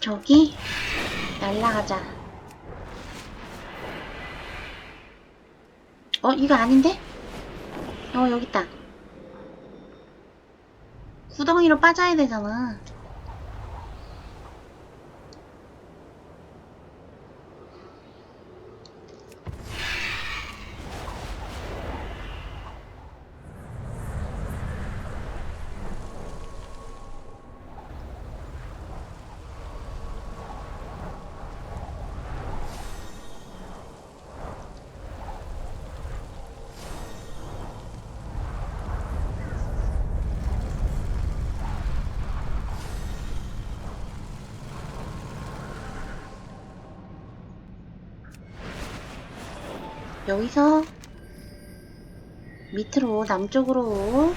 저기 날라가자. 어 이거 아닌데? 어 여기 있다. 구덩이로 빠져야 되잖아. 여기서 밑으로 남쪽으로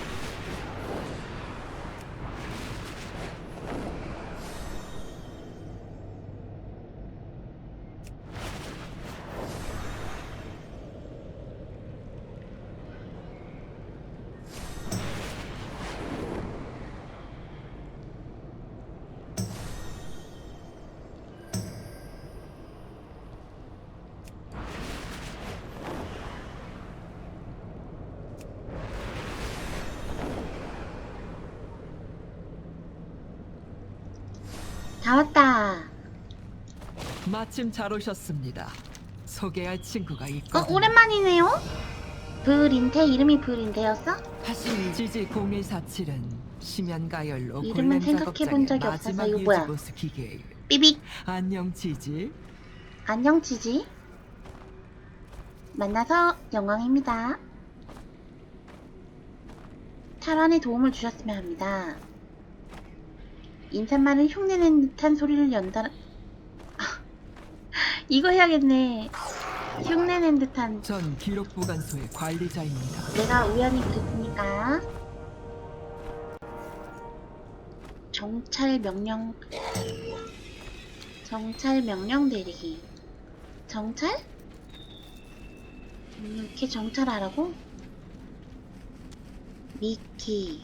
다 왔다. 마침 잘 오셨습니다. 소개할 친구가 있거든요. 어 오랜만이네요. 브린테 이름이 브린테였어? 사실 GG 0147은 심연 가열로 이름은 골렘 생각해본 작업장의 적이 없어서 이거 뭐야? 삐빅 안녕 지지. 안녕 지지. 만나서 영광입니다. 탈환에 도움을 주셨으면 합니다. 인사말을 흉내낸 듯한 소리를 연달아 아, 이거 해야겠네. 흉내낸 듯한 전 기록 보관소의 관리자입니다. 내가 우연히 그랬으니까 정찰 명령 정찰 명령 내리기 정찰? 음, 이렇게 정찰하라고? 미키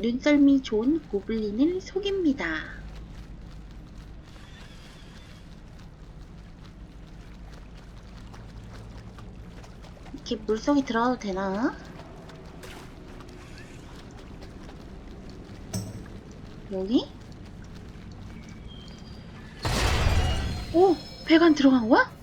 눈썰미 좋은 고블린을 속입니다. 이렇게 물속에 들어가도 되나? 여기? 오! 배관 들어간 거야?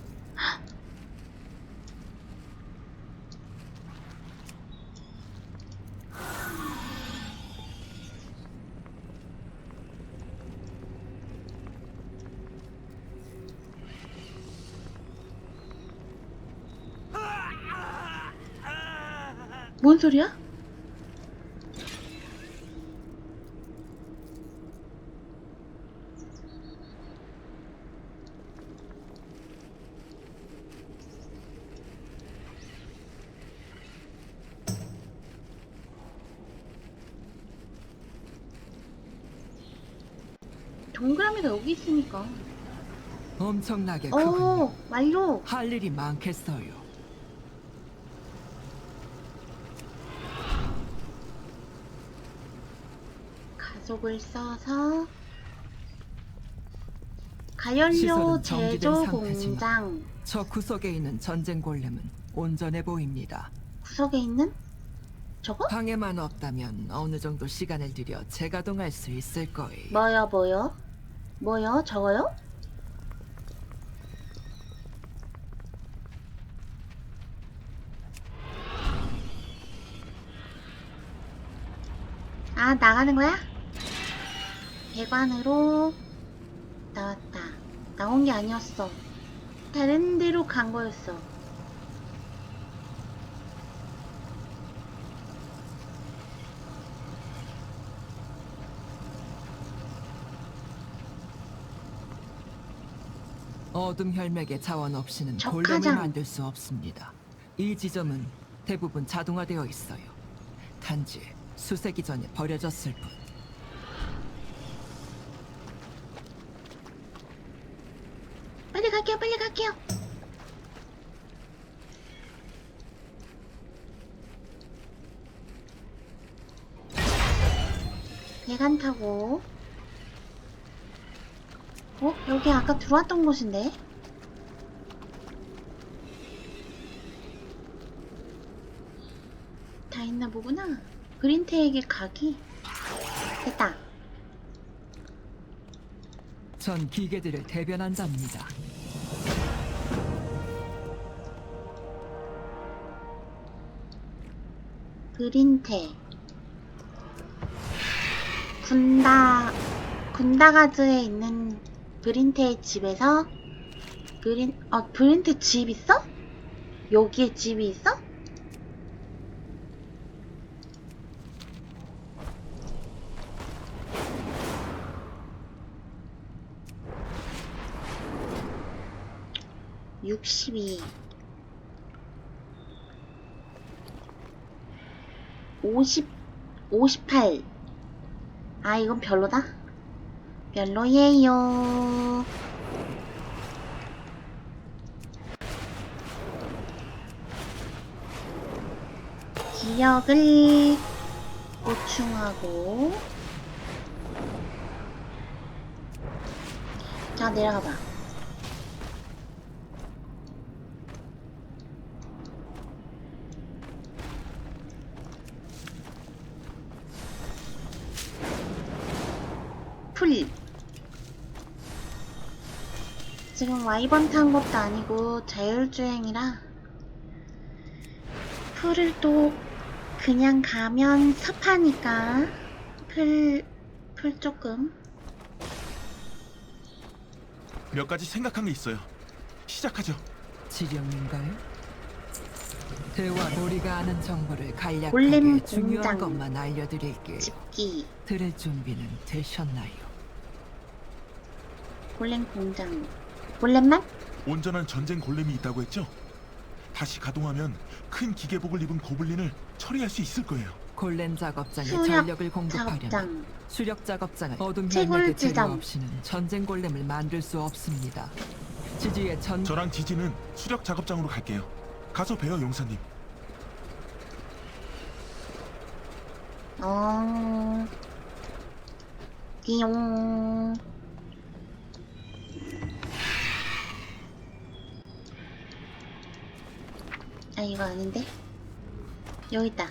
뭔 소리야? 동그라미가 여기 있으니까. 엄청나게 오, 크군요. 완료. 할 일이 많겠어요. 가속을 써서 가연료 시설은 제조 상태지만. 공장 저 구석에 있는 전쟁 골렘은 온전해 보입니다. 구석에 있는 저거? 방해만 없다면 어느 정도 시간을 들여 재가동할 수 있을 거예요. 뭐요 뭐요? 뭐요 저거요? 아 나가는 거야? 배관으로 나왔다. 나온 게 아니었어. 다른 데로 간 거였어. 어둠 혈맥의 자원 없이는 적하장. 골렘을 만들 수 없습니다. 이 지점은 대부분 자동화되어 있어요. 단지 수세기 전에 버려졌을 뿐. 빨리 갈게요. 배관 타고 어? 여기 아까 들어왔던 곳인데? 다 있나 보구나. 그린테에게 가기. 됐다. 전 기계들을 대변한 자입니다. 그린테. 군다, 군다가즈에 있는 그린테의 집에서 그린, 어, 그린테 집 있어? 여기에 집이 있어? 육십이 오십 오십팔. 아 이건 별로다? 별로예요. 기력을 보충하고. 자 내려가봐 와이번 탄 것도 아니고 자율주행이라 풀을 또 그냥 가면 섭하니까 풀, 풀 조금 몇 가지 생각한 게 있어요. 시작하죠. 지령인가요? 대화 우리가 아는 정보를 간략하게 골렘 중요한 공장. 것만 알려드릴게요. 집기 들을 준비는 되셨나요? 골렘 공장 골렘만? 온전한 전쟁 골렘이 있다고 했죠? 다시 가동하면 큰 기계복을 입은 고블린을 처리할 수 있을 거예요. 골렘 작업장에 수렵 전력을 공급하려면 작업장 수력 작업장은 어둠 채굴 재료 지점. 없이는 전쟁 골렘을 만들 수 없습니다. 지지의 전 저랑 지지는 수력 작업장으로 갈게요. 가서 봬요, 용사님. 어... 띠용 아 이거 아닌데? 여기 있다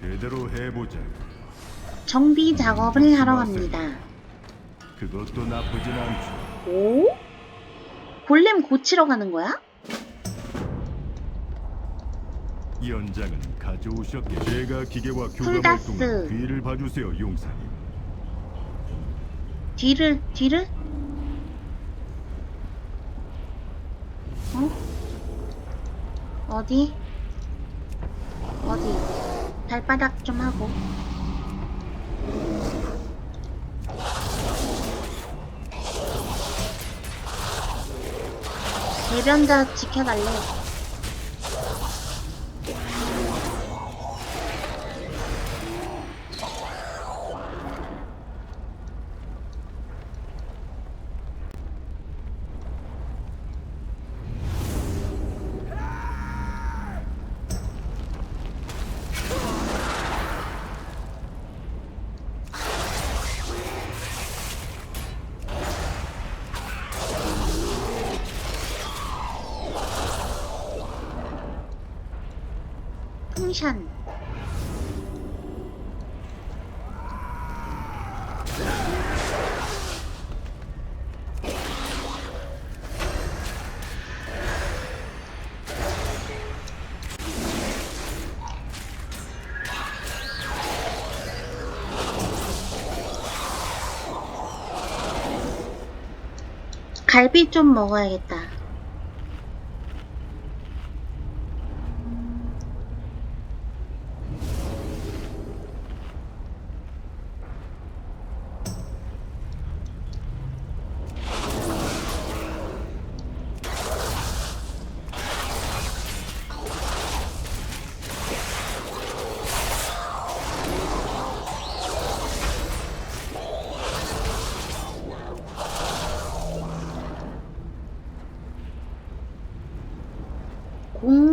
제대로 해보자. 정비 작업을 하러 갑니다 그것도 나쁘진 않죠. 오? 골렘 고치러 가는 거야? 연장은 가져오셨겠. 제가 기계와 교감할. 동안 뒤를 봐주세요, 용사님. 뒤를 뒤를? 어? 어디? 어디? 발바닥 좀 하고. 대변자 지켜달래. 풍션. 갈비 좀 먹어야겠다.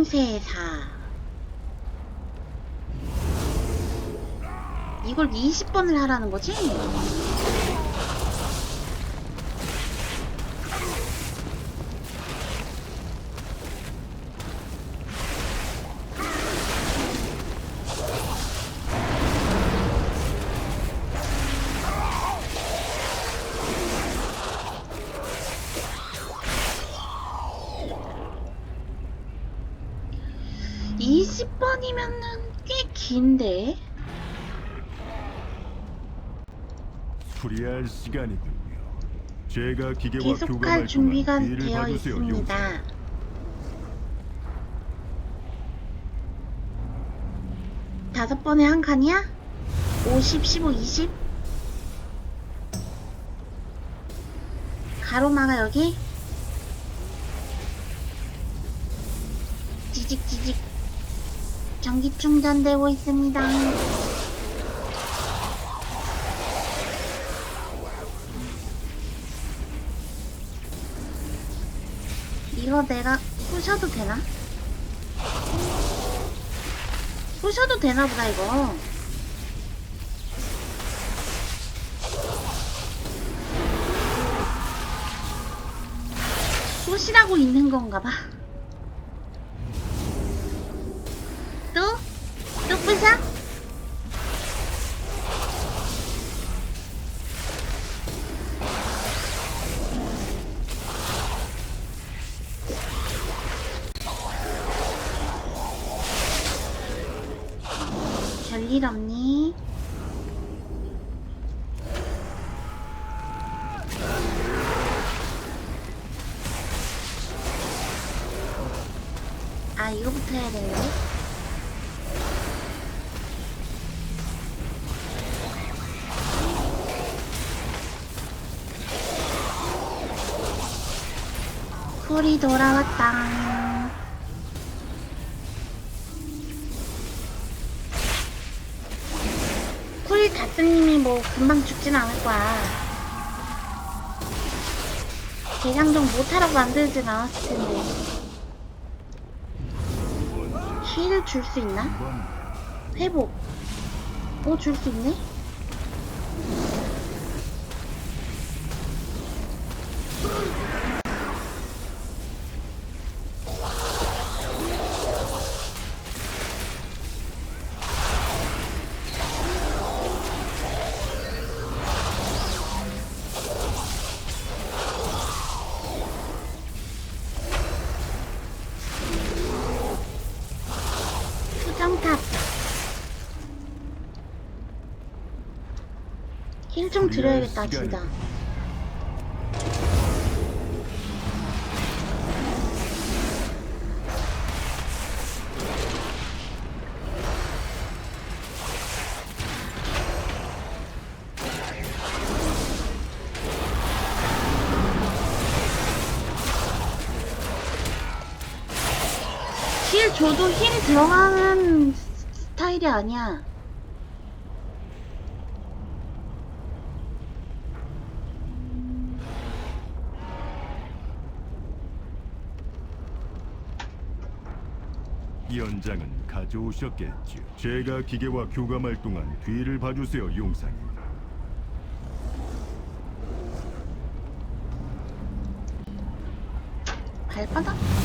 공세사 이걸 20번을 하라는 거지? 40번이면은 꽤 긴데? 수리할 시간이군요. 제가 기계와 계속할 교감할 준비가 동안 뒤를 되어 봐주세요, 용사님. 있습니다. 다섯 번에 한 칸이야? 50, 15, 20? 가로마가 여기? 지직 지직 전기 충전되고 있습니다. 이거 내가 부셔도 되나? 부셔도 되나 보다 이거 부시라고 있는 건가 봐 또 쿨이 돌아왔다 쿨 다스님이 뭐 금방 죽진 않을 거야. 대장정 못하라고 만들진 않았을 텐데. 힐을 줄수 있나? 회복. 뭐줄수 있네? 좀 드려야겠다, 진짜. 힐 줘도 힐이 들어가는 스타일이 아니야. 연장은 가져오셨겠죠. 제가 기계와 교감할 동안 뒤를 봐주세요, 용사님. 발바닥?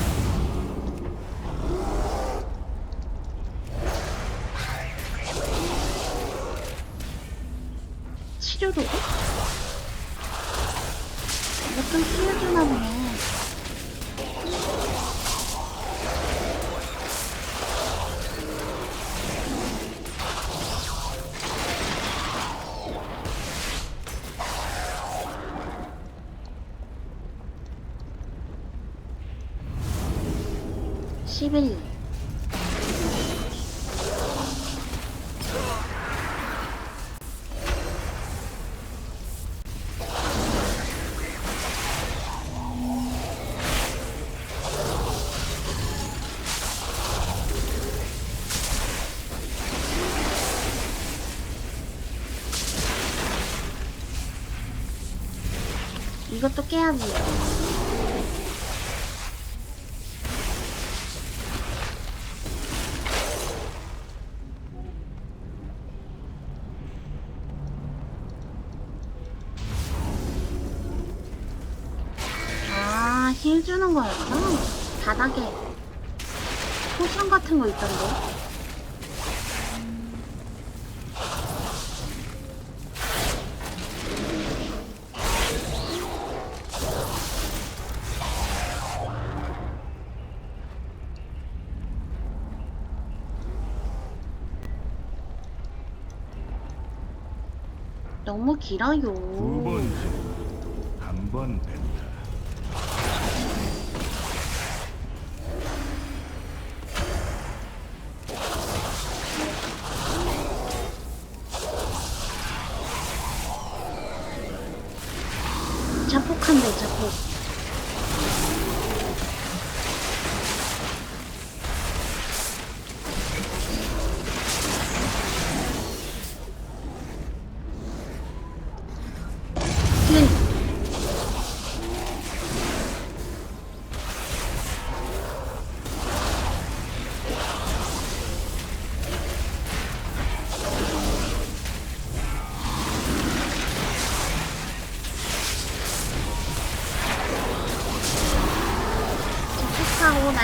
이것도 깨야지. 너무 길어요. 두번 뺀다.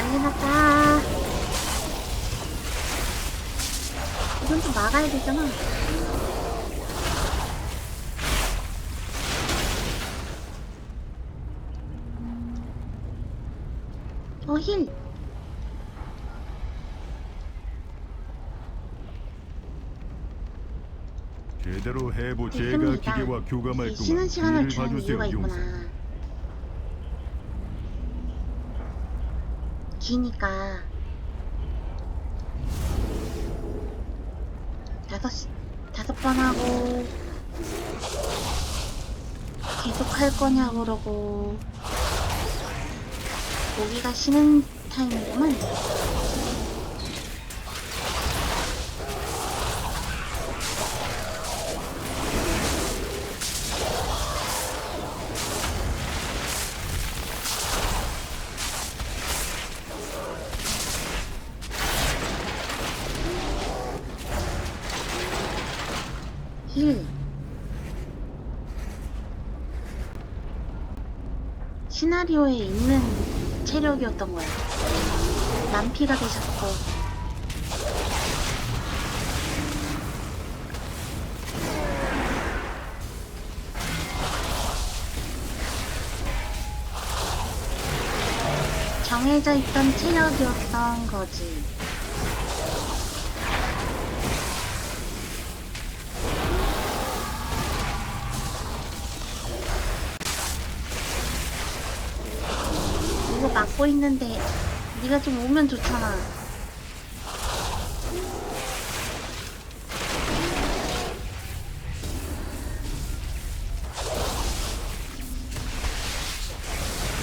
난리 났다. 이건 좀 막아야 되잖아. 어, 힐. 제대로 해보. 제가 됐습니다. 기계와 교감할 이게 쉬는 동안 시간을 뒤를 주는 봐주세요, 이유가 있구나. 용사. 기니까 다섯 시, 다섯 번 하고 계속 할 거냐 그러고 고기가 쉬는 타임이구만. 시나리오에 있는 체력이었던 거야. 난피가 되셨고. 정해져 있던 체력이었던 거지. 막고 있는데 네가 좀 오면 좋잖아.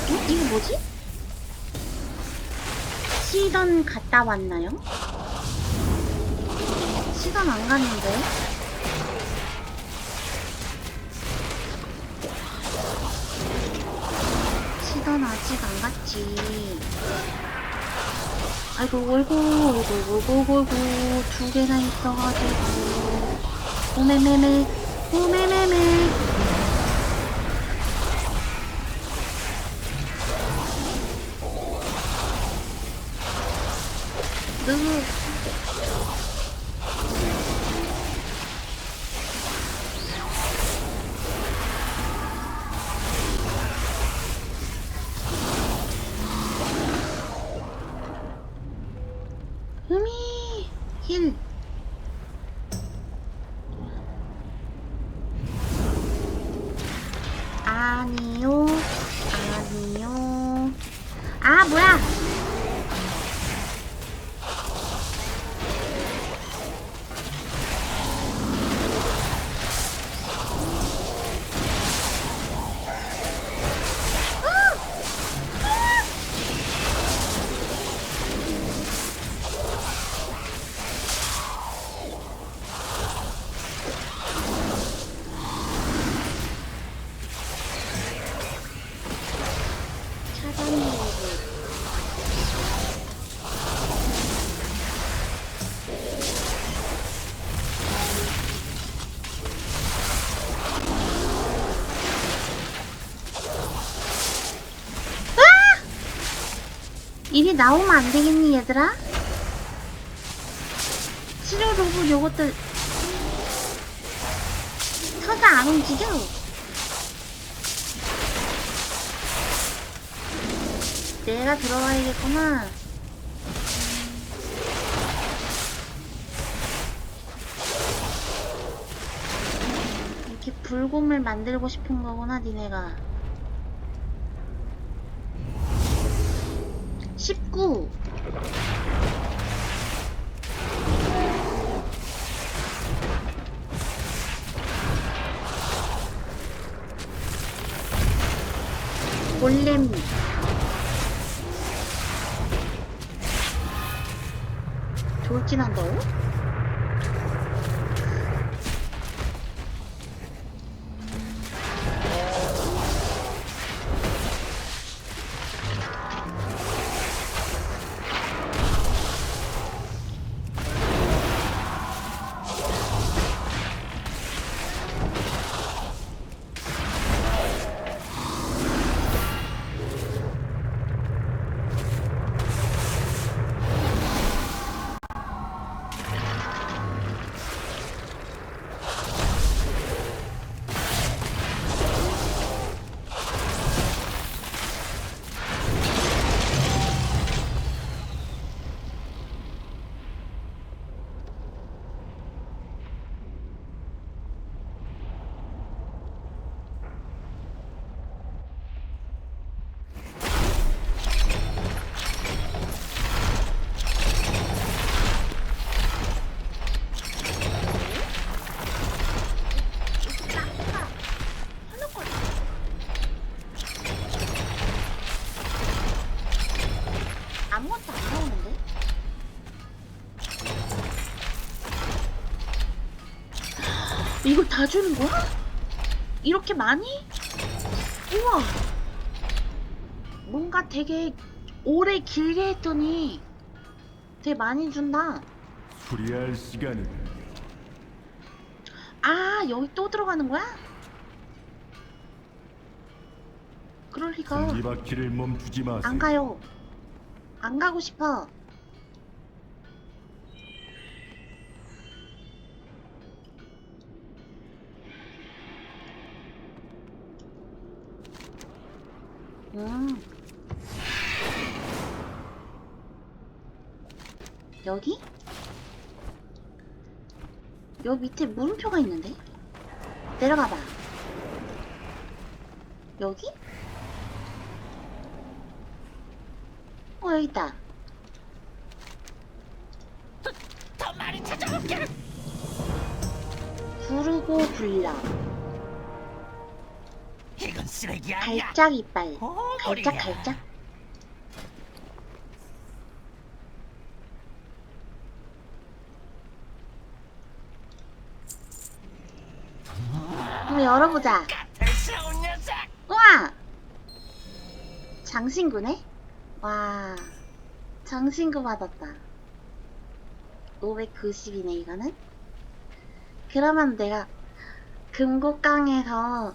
어? 이거 뭐지? 시던 갔다 왔나요? 시던 안 갔는데? 시던 아직 안 갔지. 아이고, 어이구, 어이구, 어이구, 어이구, 두 개나 있어가지고. 오메메메, 오메메메. 아 뭐야 나오면 안 되겠니 얘들아? 치료 로봇 요것들 서가 안 움직여 내가 들어가야겠구나 이렇게 불곰을 만들고 싶은 거구나, 니네가. 顾。 이걸 다 주는 거야? 이렇게 많이? 우와! 뭔가 되게 오래 길게 했더니 되게 많이 준다. 수리할 시간이다. 아, 여기 또 들어가는 거야? 그럴 리가. 승기바퀴를 멈추지 마세요. 안 가요. 안 가고 싶어. 여기? 여기 밑에 물음표가 있는데? 내려가 봐. 여기? 어, 여기 있다. 더 많이 찾아볼게. 부르고 불러. 이건 쓰레기 갈짝 이빨. 어, 갈짝, 머리야. 갈짝. 한번 열어보자. 우와! 장신구네? 와, 장신구 받았다. 590이네, 이거는? 그러면 내가 금곡강에서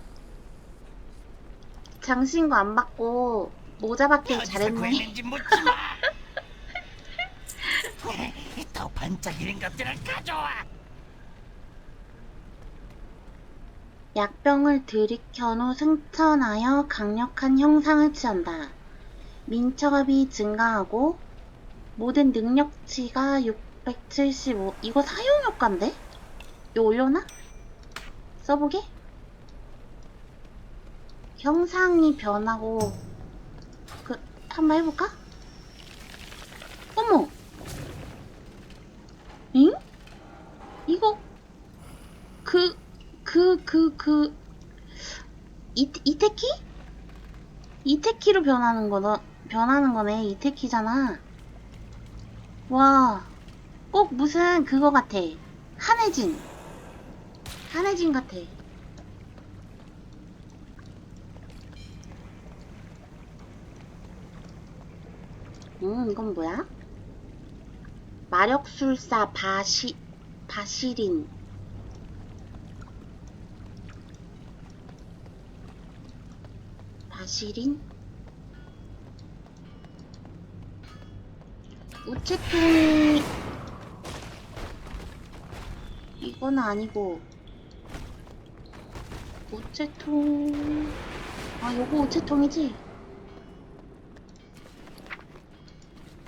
장신구 안 받고 모자 받길 잘했네. 더 반짝이는 것들을 가져와. 약병을 들이켠 후 승천하여 강력한 형상을 취한다. 민첩이 증가하고 모든 능력치가 675. 이거 사용 효과인데? 이거 올려나? 써보게? 형상이 변하고 그 한번 해볼까? 어머! 잉? 이거 그 그, 그, 그, 이, 이테키? 이테키로 변하는 거다, 변하는 거네. 이테키잖아. 와, 꼭 무슨 그거 같아. 한혜진. 한혜진 같아. 음, 이건 뭐야? 마력술사 바시, 바시린. 바시린? 우체통이 이건 아니고 우체통 아 요거 우체통이지?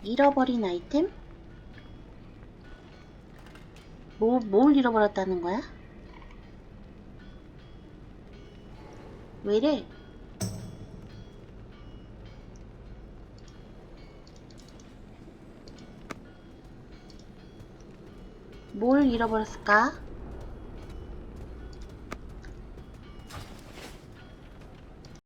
잃어버린 아이템? 뭐, 뭘 잃어버렸다는 거야? 왜래? 뭘 잃어버렸을까?